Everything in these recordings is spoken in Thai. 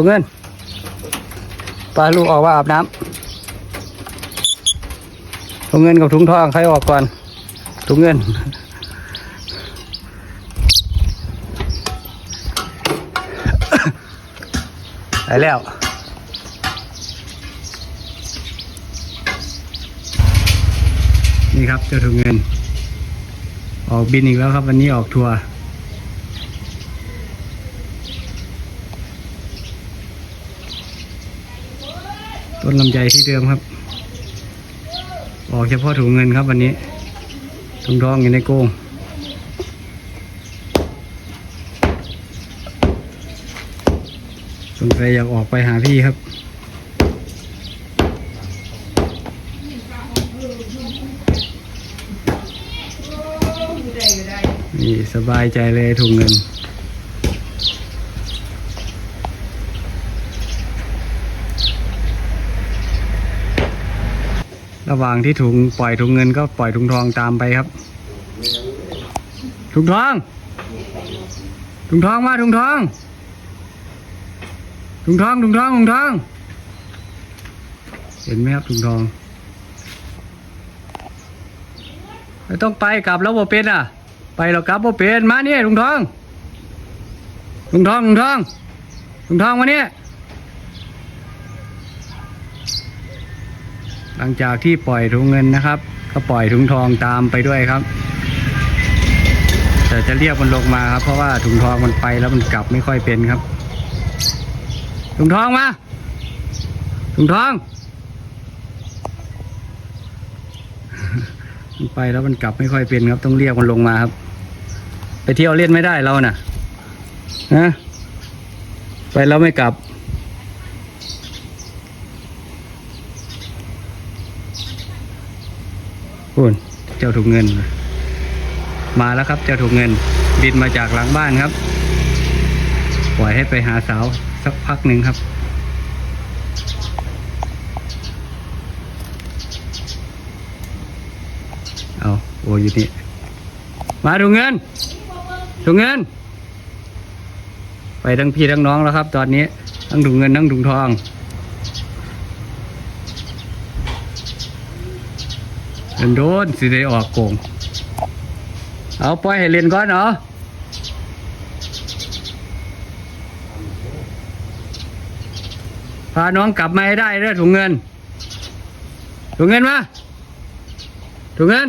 ถุงเงินปลาลูกออกว่าอาบน้ำถุงเงินกับถุงทองใครออกก่อนถุงเงินไปแล้วนี่ครับเจ้าถุงเงิน ออกบินอีกแล้วครับ วันนี้ออกทัวร์ ต้นลำไยที่เดิมครับ ออกเฉพาะถุงเงินครับวันนี้ถุงทองอยู่ในโกงสงสัยอยากออกไปหาพี่ครับ นี่สบายใจเลยถุงเงิน ระหว่างที่ถุงปล่อยถุงเงินก็ปล่อยถุงทองตามไปครับ ถุงทอง ถุงทองมาถุงทอง ถุงทองถุงทองถุงทอง เห็นไหมครับถุงทองไม่ต้องไปกลับแล้วบ่เป็นอะ ไปแล้วกลับบ่เป็นมาเนี่ยถุงทองถุงทองถุงทองถุงทองมาเนี่ย หลังจากที่ปล่อยถุงเงินนะครับ ก็ปล่อยถุงทองตามไปด้วยครับ แต่จะเรียกมันลงมาครับ เพราะว่าถุงทองมันไปแล้วมันกลับไม่ค่อยเป็นครับ ถุงทองมา ถุงทองมันไปแล้วมันกลับไม่ค่อยเป็นครับ ต้องเรียกมันลงมาครับ ไปเที่ยวเล่นไม่ได้เราน่ะนะไปแล้วไม่กลับ คุณเจ้าถุงเงิน มาแล้วครับเจ้าถุงเงิน บินมาจากหลังบ้านครับปล่อยให้ไปหาสาวสักพักหนึ่งครับ เอาโอ้อยู่นี่ มาถุงเงินถุงเงิน ไปทั้งพี่ทั้งน้องแล้วครับ ตอนนี้ทั้งถุงเงินทั้งถุงทอง โดนโดนสิได้ออกโกง เอาปล่อยให้เล่นก่อนเหรอพาน้องกลับมาให้ได้เด้อถุงเงิน ถุงเงินมา ถุงเงิน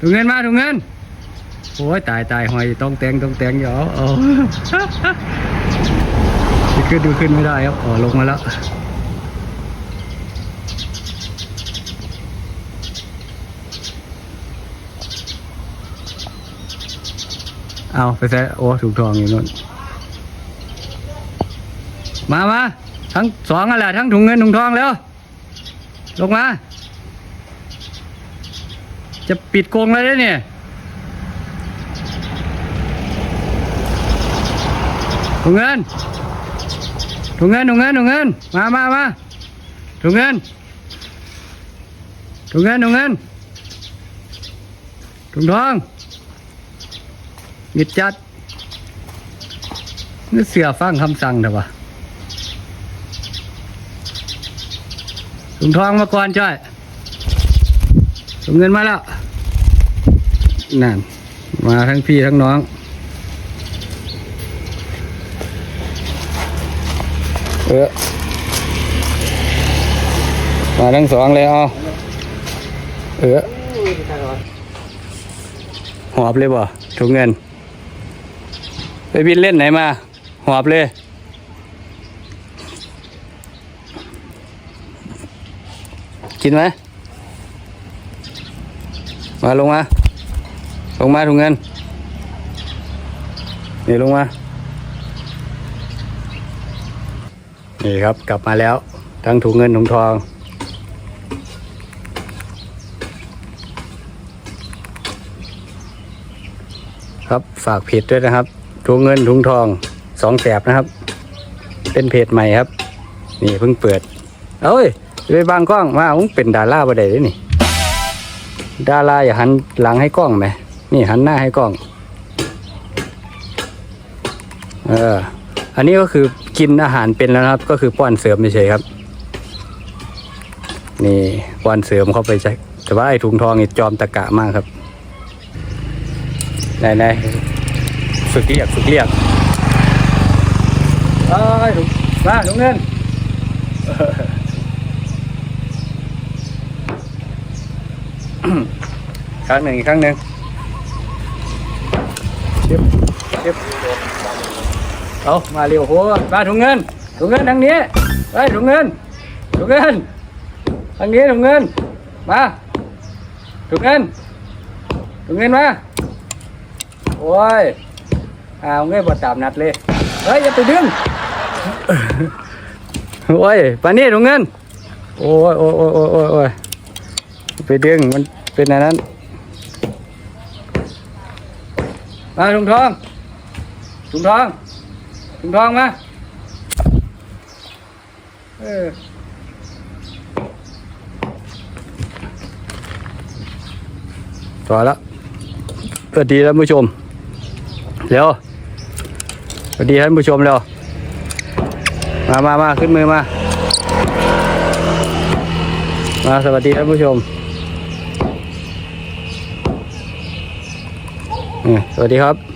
ถุงเงินมาถุงเงิน โอ้ยตายตายหอยต้องแตงต้องแตงอย่าเอาเอาขึ้นดูขึ้นไม่ได้ครับอ๋อลงมาแล้ว เอาไปใส่โอ้ถูกทองอยู่นู่นมามาทั้งสองอะไรทั้งถุงเงินถุงทองแล้วลงมา จะปิดกรงแล้วเนี่ยถุงเงินถุงเงินถุงเงินถุงเงินมามามาถุงเงินถุงเงินถุงเงินถุงทอง มิดจัดนี่เสือฟังคำสั่งเถอะวะถุงทองมาก่อนจ้อยถุงเงินมาแล้ว นั่น มาทั้งพี่ทั้งน้อง เออ มาทั้งสองเลยเอาเออ หอบเลยบ่ถุงเงิน ไปบินเล่นไหนมา หอบเลย กินไหมมาลงมา ลงมาถุงเงิน นี่ลงมา นี่ครับกลับมาแล้ว ทั้งถุงเงินถุงทองครับฝากเพจด้วยนะครับ ถุงเงินถุงทองสองแสบนะครับ เป็นเพจใหม่ครับ นี่เพิ่งเปิด เอ้ยไปบางกล้องมาผมเป็นดาราบ่ได้เลยนี่ดาราอย่าหันหลังให้กล้องไหมนี่หันหน้าให้กล้อง เออ อันนี้ก็คือกินอาหารเป็นแล้วครับ ก็คือป้อนเสริมเฉยครับ นี่ป้อนเสริมเข้าไปใช่แต่ว่าไอ้ถุงทองนี่จอมตะกะมากครับไหนไหน ฝึกเรียกฝึกเรียกเอ้ยถุงมาถุงเงินครั้งหนึ่งอีกครั้งหนึ่งเจ็บเจ็บเอามาเร็วโหมาถุงเงินถุงเงินทางนี้ไปถุงเงินถุงเงินทางนี้ถุงเงินมาถุงเงินถุงเงินมาโอ้ย เอาเงี้ยบ่ตามนัดเลย เฮ้ยอย่าไปดึง โอ้ยปานนี้ถุงเงิน โอ้ยโอ้ยโอ้ยโอ้ยโอ้ยโอ้ยไปดึงมันเป็นอันนั้น มาถุงทองถุงทองถุงทองมา เออต่อแล้วสวัสดีท่านผู้ชม เร็ว วัสดีท่านผู้ชมเร็วมามามาขึ้นมือมา มาสวัสดีท่านผู้ชมอืมสวัสดีครับ